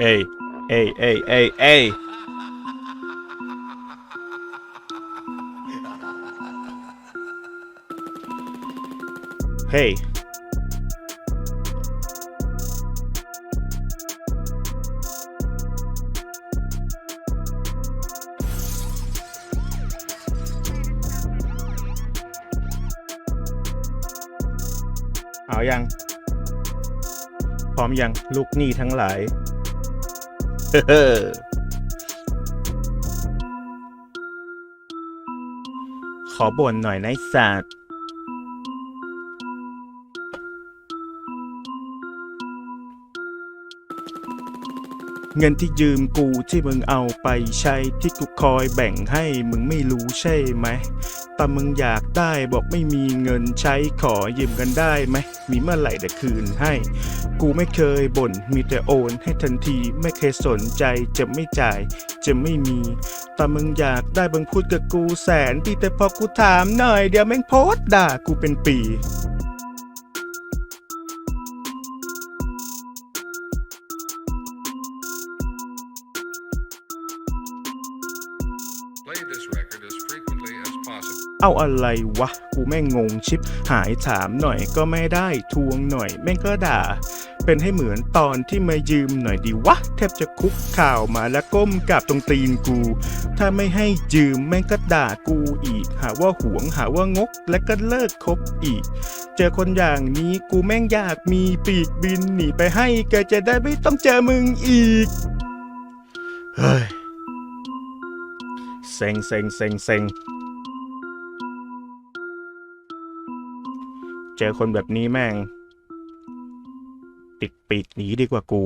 เอ้ยเอ้ยเอ้ ร้อมยังลูกหนี้ทั้งหลาย เฮ้อขอบ่นหน่อยนะสัตว์เงินที่ยืมกูที่มึงเอาไปใช้ที่กูคอยแบ่งให้มึงไม่รู้ใช่ไหม แต่มึงอยากได้บอกไม่มีเงินใช้ขอยืมกันได้ไหมมีเมื่อไหร่แต่คืนให้ กูไม่เคยบ่นมีแต่โอนให้ทันทีไม่เคยสนใจจะไม่จ่ายจะไม่มีแต่มึงอยากได้บังพูดกับกูแสนปีแต่พอกูถามหน่อยเดี๋ยวแม่งโพส์ด่ากูเป็นปี Play this record เอาอะไรวะ กูแม่งงงชิป หายถามหน่อยก็ไม่ได้ทวงหน่อย แม่งก็ด่า เป็นให้เหมือนตอนที่มายืมหน่อยดีวะ แทบจะคุกข่าวมาแล้วก้มกราบตรงตีนกู ถ้าไม่ให้ยืมแม่งก็ด่ากูอีก หาว่าหวงหาว่างกและก็เลิกคบอีก เจอคนอย่างนี้กูแม่งอยากมีปีกบินหนีไปให้แกจะได้ไม่ต้องเจอมึงอีก เฮ้ยเซ็งเซ็งเซ็งเซ็ง เจอคนแบบนี้แม่ง ติดปีกหนีดีกว่ากู